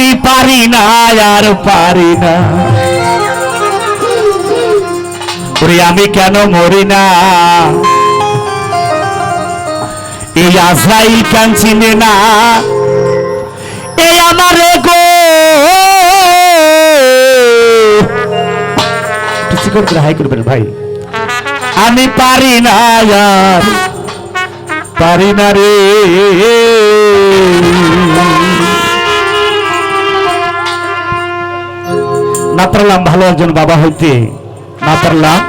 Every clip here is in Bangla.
আমি পারি না, আর পারি না। ওরে, আমি কেন মরি না? এই আজরাইল কেন চিনে না? এই আমার গো হাই করবেন ভাই। আমি পারি না, আর পারি না রে। না পারলাম ভালো একজন বাবা হইতে না পারলাম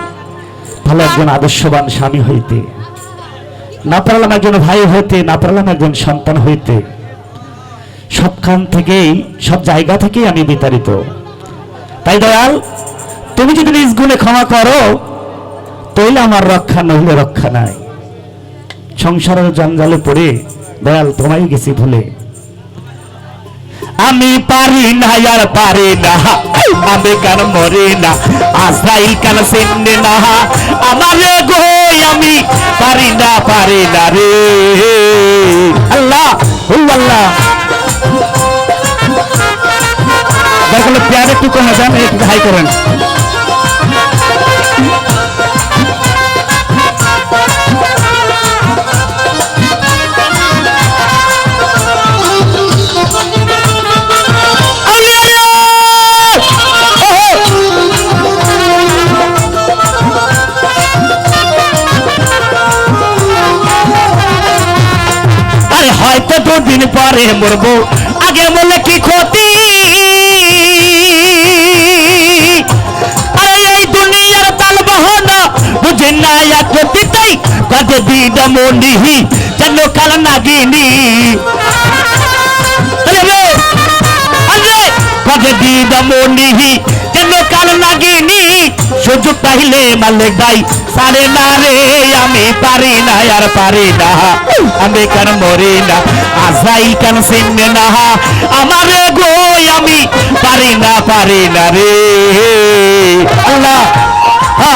ভালো একজন আদর্শবান স্বামী হইতে না পারলাম একজন ভাই হইতে না পারলাম একজন সন্তান হইতে। সবখান থেকেই সব জায়গা থেকেই আমি বিতাড়িত। তাই দয়াল তুমি যদি নিজ গুণে ক্ষমা করো তৈলে আমার রক্ষা নইলে রক্ষা নাই। সংসারের জঞ্জালে পড়ে দয়াল তোমায় গেছি ভুলে। আমি পারি না, আর পারি না। আমি কেন মরি না, আজরাইল কেন চিনে না। আমার গো, আমি পারি না পারি না রে। আল্লাহ আল্লাহ। দেখল প্যারে টুকু একটু হাই করেন। দুদিন পরে মরবো আগে বলে কি ক্ষতি আরে এই দুনিয়ার তাল বাহনা বুঝে না এক তাই কাজে দিদ মনিহি যেন কাল নাগিনি আরে রে, আরে কাজে দিদ মনিহি যেন কাল নাগিনি সুযোগ পাইলে মালিক ভাই সারে না রে আমি পারি না আর পারি না। আমি কেন মরি না? আজাই কেন সিনে না? আমার গো আমি পারি না পারি না রে। আল্লাহ। হা,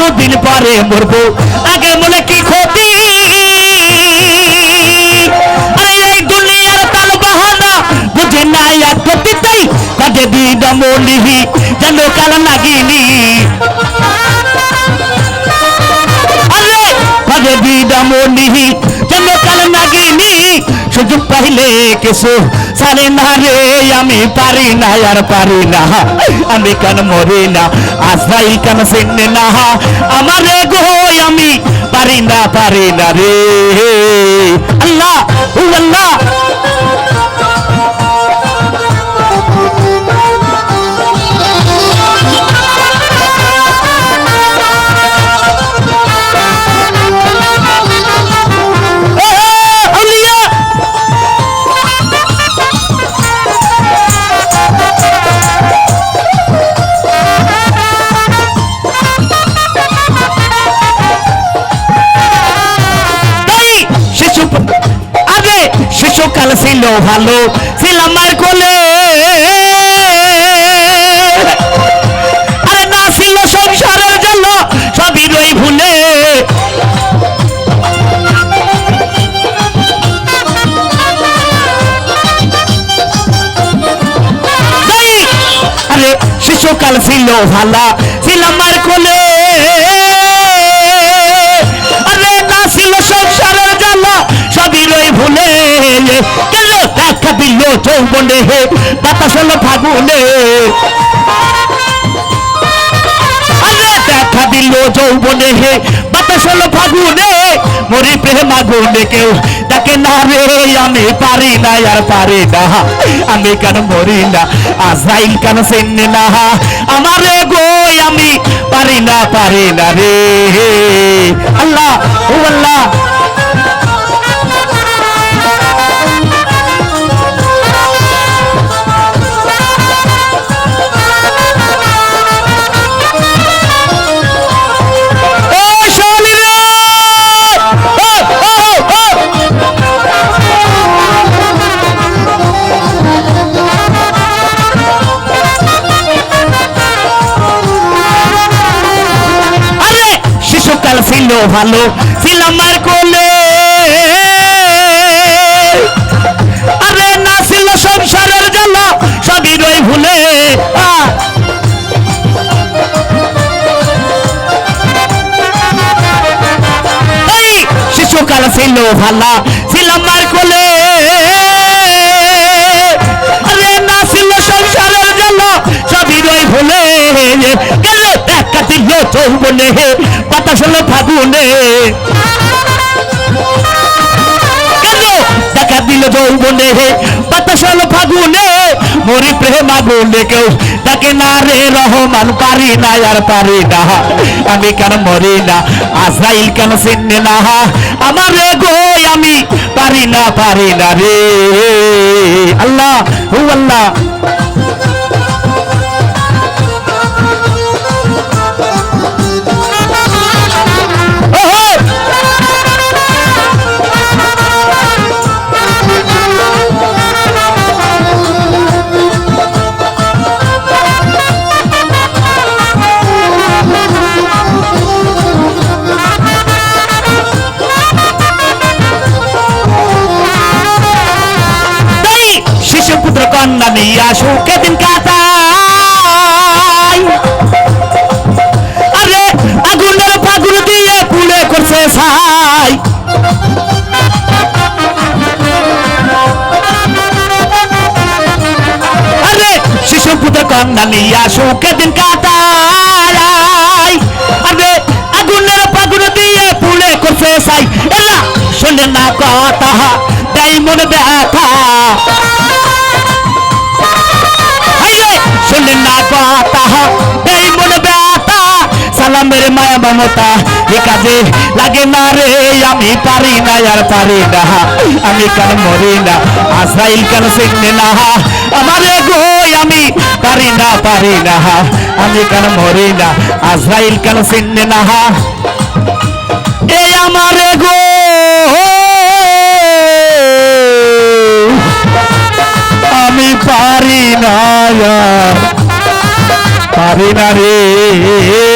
হয়তো দুদিন পরে মরবো আগে মনে কি ক্ষতি আরে এই দুনিয়ার তাল বাহানা বুঝে না এক ক্ষতি তাই কাজে দিদ মনিহি যেন কাল নাগিনি আরে কাজে কাল নাগিনি সুযোগ পাইলে কিছু সারি না রে, আমি পারি না, আর পারি না। আমি কেন মরি না? আজরাইল কেন চিনে না? আমার গো, আমি পারি না পারি না রে। আল্লাহ আল্লাহ। শিশুকাল ছিল ভালো ছিলাম মায়ের কোলে। আরে না ছিল সংসারের জন্য সবই রই ভুলে। আরে শিশুকাল ছিল ভালা ছিলাম মায়ের কোলে। ভুলে কেন দেখা দিল যৌবনে হে বাতাস হলো ফাগুনে। দেখা দিল যৌবনে হে বাতাস হলো ফাগুনে। মরি প্রেম আগুনে কেউ তাকে না রে, আমি পারি না, আর পারি না। আমি কেন মরি না? আজরাইল কেন চিনি না? আমার গো, আমি পারি না পারি না রে। আল্লাহ, ও আল্লাহ। ভালো ছিল আমার কোলে। আরে না ছিল সংসারের জ্বালা, সবই রই ভুলে। শিশুকাল ছিল ভালা ছিল আমার কোলে। চৌবনে বাতাস হলো ফাগুনে। দেখা দিল যৌবনে? বাতাস হলো ফাগুনে, মরি প্রেম আগুনে কেউ তাকে না রে, রহমান পারি না, আর পারি না। আমি কেন মরি না? আজরাইল কেন চিনে না? আমার রে গো, আমি পারি না পারি না রে। আল্লাহ হু আল্লাহ পুত্র কন্যা নিয়ে সুখে দিন কাটাই আরে, আগুনের ফাগুন দিয়ে পুড়ে করছে ছাই। আরে পুত্র কন্যা নিয়ে সুখে দিন কাটাই আরে, আগুনের দিয়ে পুড়ে করছে ছাই। এলা না কথা মনে ব্যথা মমতা এ কাজে লাগে না রে, আমি পারি না, আর পারি না। আমি কেন মরি না? আজরাইল কেন চিনলে না? আমারে গো, আমি পারি না পারি না। আমি কেন মরি না? আজরাইল কেন চিনলে না? এই আমারে গো। আমি পারি না পারি না রে।